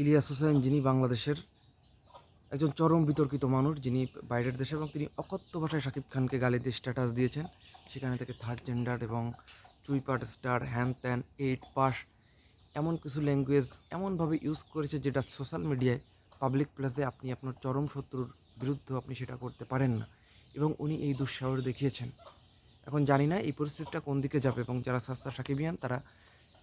ইলিয়াস হোসেন, যিনি বাংলাদেশের একজন চরম বিতর্কিত মানুষ, যিনি বাইরের দেশে এবং তিনি অকথ্য ভাষায় শাকিব খানকে গালি দিয়ে স্ট্যাটাস দিয়েছেন, সেখানে থেকে থার্ড জেন্ডার এবং চুইপাট স্টার হ্যান ত্যান এইট পাস এমন কিছু ল্যাঙ্গুয়েজ এমনভাবে ইউজ করেছে যেটা সোশ্যাল মিডিয়ায় পাবলিক প্লেসে আপনি আপনার চরম শত্রুর বিরুদ্ধে আপনি সেটা করতে পারেন না। এবং উনি এই দুঃসাহস দেখিয়েছেন। এখন জানি না এই পরিস্থিতিটা কোন দিকে যাবে এবং যারা সাস্তা সাকিবিয়ান তারা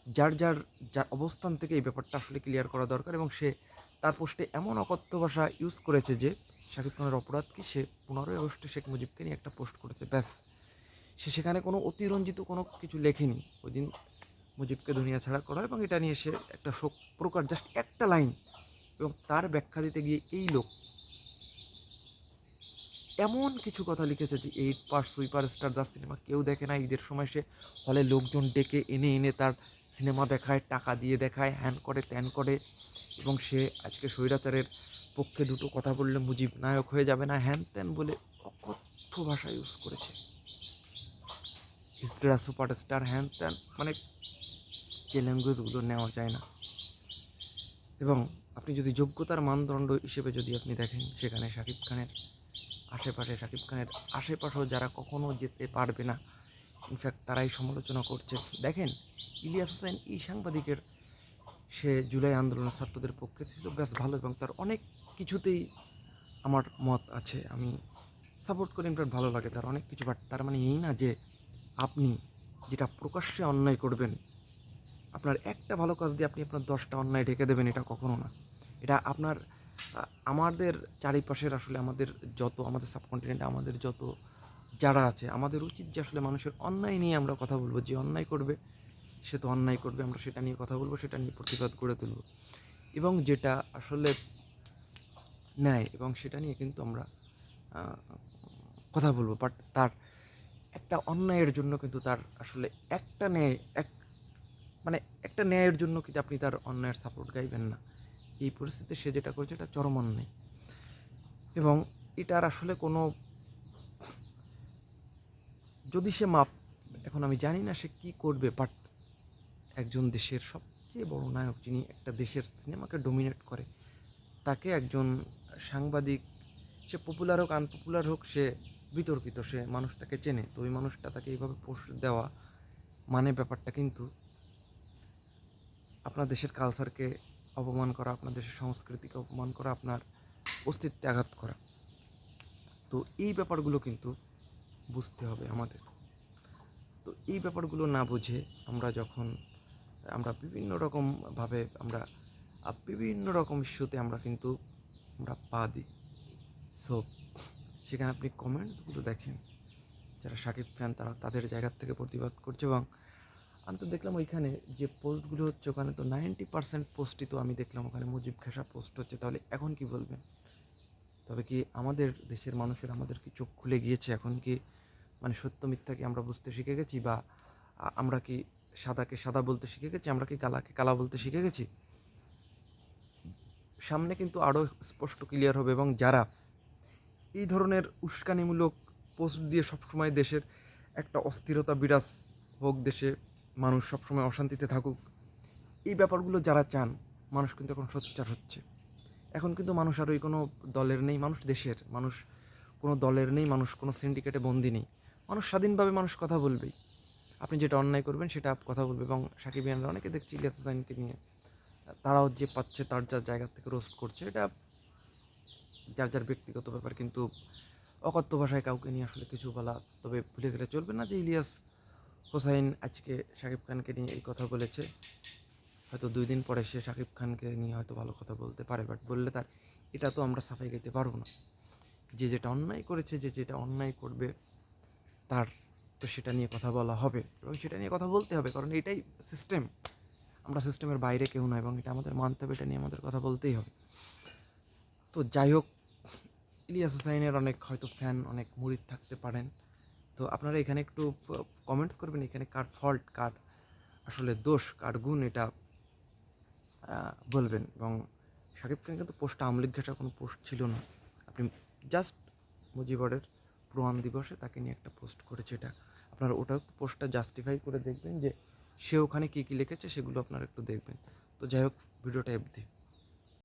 যার যার যার অবস্থান থেকে এই ব্যাপারটা আসলে ক্লিয়ার করা দরকার এবং সে তার পোস্টে এমন অকথ্য ভাষা ইউজ করেছে যে শাকিব খানের অপরাধ কি সে পনেরোই আগস্টে শেখ মুজিবকে নিয়ে একটা পোস্ট করেছে। ব্যাস। সে সেখানে কোনো অতিরঞ্জিত কোনো কিছু লেখেনি। ওই দিন মুজিবকে দুনিয়া ছাড়া করা এবং এটা নিয়ে সে একটা শোক প্রকার জাস্ট একটা লাইন এবং তার ব্যাখ্যা দিতে গিয়ে এই লোক এমন কিছু কথা লিখেছে যে এইট পার সুইপার স্টার যা সিনেমা কেউ দেখে না। ঈদের সময় সে হলে লোকজন ডেকে এনে এনে তার সিনেমা দেখায়, টাকা দিয়ে দেখায়, হ্যান করে, ত্যান করে এবং সে আজকে স্বৈরাচারের পক্ষে দুটো কথা বললে মুজিব নায়ক হয়ে যাবে না, হ্যান ত্যান বলে অকথ্য ভাষা ইউজ করেছে। ইসরা সুপার স্টার হ্যান ত্যান মানে যে ল্যাঙ্গুয়েজগুলো নেওয়া যায় না। এবং আপনি যদি যোগ্যতার মানদণ্ড হিসেবে যদি আপনি দেখেন, সেখানে শাকিব খানের আশেপাশে, শাকিব খানের আশেপাশেও যারা কখনো যেতে পারবে না ইনফ্যাক্ট তারাই সমালোচনা করছে। দেখেন, ইলিয়াস হোসেন এই সাংবাদিকের, সে জুলাই আন্দোলনের ছাত্রদের পক্ষে ছিল বেশ ভালো এবং তার অনেক কিছুতেই আমার মত আছে। আমি সাপোর্ট করি, ইনফ্যাক্ট ভালো লাগে তার অনেক কিছু, বাট তার মানে এই না যে আপনি যেটা প্রকাশ্যে অন্যায় করবেন, আপনার একটা ভালো কাজ দিয়ে আপনি আপনার দশটা অন্যায় ঢেকে দেবেন, এটা কখনো না। এটা আপনার আমাদের চারিপাশের আসলে আমাদের যত, আমাদের সাবকন্টিনেন্টে আমাদের যত যারা আছে, আমাদের উচিত যে আসলে মানুষের অন্যায় নিয়ে আমরা কথা বলব। যে অন্যায় করবে, সে তো অন্যায় করবে, আমরা সেটা নিয়ে কথা বলব, সেটা নিয়ে প্রতিবাদ গড়ে তুলব। এবং যেটা আসলে ন্যায় এবং সেটা নিয়ে কিন্তু আমরা কথা বলব। বাট তার একটা অন্যায়ের জন্য কিন্তু তার আসলে একটা ন্যায়, এক মানে একটা ন্যায়ের জন্য কিন্তু আপনি তার অন্যায়ের সাপোর্ট গাইবেন না। এই পরিস্থিতিতে সে যেটা করছে, এটা চরম অন্যায়। এবং এটার আসলে কোনো যদি সে মাপ, এখন আমি জানি না সে কি করবে বাট একজন দেশের সবচেয়ে বড় নায়ক যিনি একটা দেশের সিনেমাকে ডোমিনেট করে, তাকে একজন সাংবাদিক, সে পপুলার হোক আনপপুলার হোক, সে বিতর্কিত, সে মানুষ তাকে চেনে। তো ওই মানুষটা তাকে এইভাবে পোস্ট দেওয়া মানে ব্যাপারটা কিন্তু আপনার দেশের কালচারকে অপমান করা, আপনার দেশের সংস্কৃতিকে অপমান করা, আপনার অস্তিত্বে আঘাত করা। তো এই ব্যাপারগুলো কিন্তু বুঝতে হবে আমাদের। তো এই ব্যাপারগুলো না বুঝে আমরা যখন, আমরা বিভিন্ন রকমভাবে আমরা, বিভিন্ন রকম ইস্যুতে আমরা কিন্তু আমরা পা দিই। সো সেখানে আপনি কমেন্টসগুলো দেখেন। যারা সাকিব ফ্যান তারা তাদের জায়গার থেকে প্রতিবাদ করছে এবং আমি তো দেখলাম ওইখানে যে পোস্টগুলো হচ্ছে ওখানে তো নাইনটি পার্সেন্ট পোস্টই তো আমি দেখলাম, ওখানে মুজিব ঘেঁষা পোস্ট হচ্ছে। তাহলে এখন কি বলবেন? তবে কি আমাদের দেশের মানুষের আমাদের কি চোখ খুলে গিয়েছে এখন কি মানে সত্য মিথ্যা কি আমরা বুঝতে শিখে গেছি বা আমরা কি সাদাকে সাদা বলতে শিখে গেছি? আমরা কি কালাকে কালা বলতে শিখে গেছি? সামনে কিন্তু আরও স্পষ্ট ক্লিয়ার হবে এবং যারা এই ধরনের উস্কানিমূলক পোস্ট দিয়ে সবসময় দেশের একটা অস্থিরতা বিরাজ হোক, দেশে মানুষ সবসময় অশান্তিতে থাকুক, এই ব্যাপারগুলো যারা চান, মানুষ কিন্তু এখন সোচ্চার হচ্ছে। এখন কিন্তু মানুষ আর ওই কোনো দলের নেই, মানুষ দেশের। মানুষ কোনো দলের নেই, মানুষ কোনো সিন্ডিকেটে বন্দি নেই। মানুষ স্বাধীনভাবে মানুষ কথা বলবেই। আপনি যেটা অন্যায় করবেন সেটা কথা বলবে এবং সাকিবিয়ানরা অনেকে দেখছি ইলিয়াস হোসাইনকে নিয়ে, তারাও যে পাচ্ছে তার যার জায়গা থেকে রোস্ট করছে, এটা যার যার ব্যক্তিগত ব্যাপার, কিন্তু অকথ্য ভাষায় কাউকে নিয়ে আসলে কিছু বলা তবে ভুলে গেলে চলবে না যে ইলিয়াস হোসাইন আজকে শাকিব খানকে নিয়ে এই কথা বলেছে। হয়তো দুই দিন পরে সে শাকিব খানকে নিয়ে হয়তো ভালো কথা বলতে পারে বাট বললে তার এটা তো আমরা সাফাই গাইতে পারব না। যে যেটা অন্যায় করেছে, যে যেটা অন্যায় করবে, তার তো সেটা নিয়ে কথা বলা হবে। এবং সেটা নিয়ে কথা বলতে হবে, কারণ এটাই সিস্টেম আমরা সিস্টেমের বাইরে কেউ না, এবং এটা আমাদের মানতে হবে, এটা নিয়ে আমাদের কথা বলতেই হবে। তো যাই হোক, ইলিয়াস হুসাইনের অনেক হয়তো ফ্যান অনেক মুরিদ থাকতে পারেন। তো আপনারা এখানে একটু কমেন্টস করবেন, এখানে কার ফল্ট কার আসলে দোষ, কার গুণ, এটা বলবেন। এবং শাকিব খান কিন্তু পোস্টটা আমলিক ঘেঁষা কোনো পোস্ট ছিল না। আপনি জাস্ট মুজিবরের প্রমাণ দিবসে তাকে নিয়ে একটা পোস্ট করেছে এটা। আপনারা ওটা পোস্টটা জাস্টিফাই করে দেখবেন যে সে ওখানে কী কী লিখেছে সেগুলো আপনারা একটু দেখবেন। তো যাই হোক, ভিডিওটা অবধি।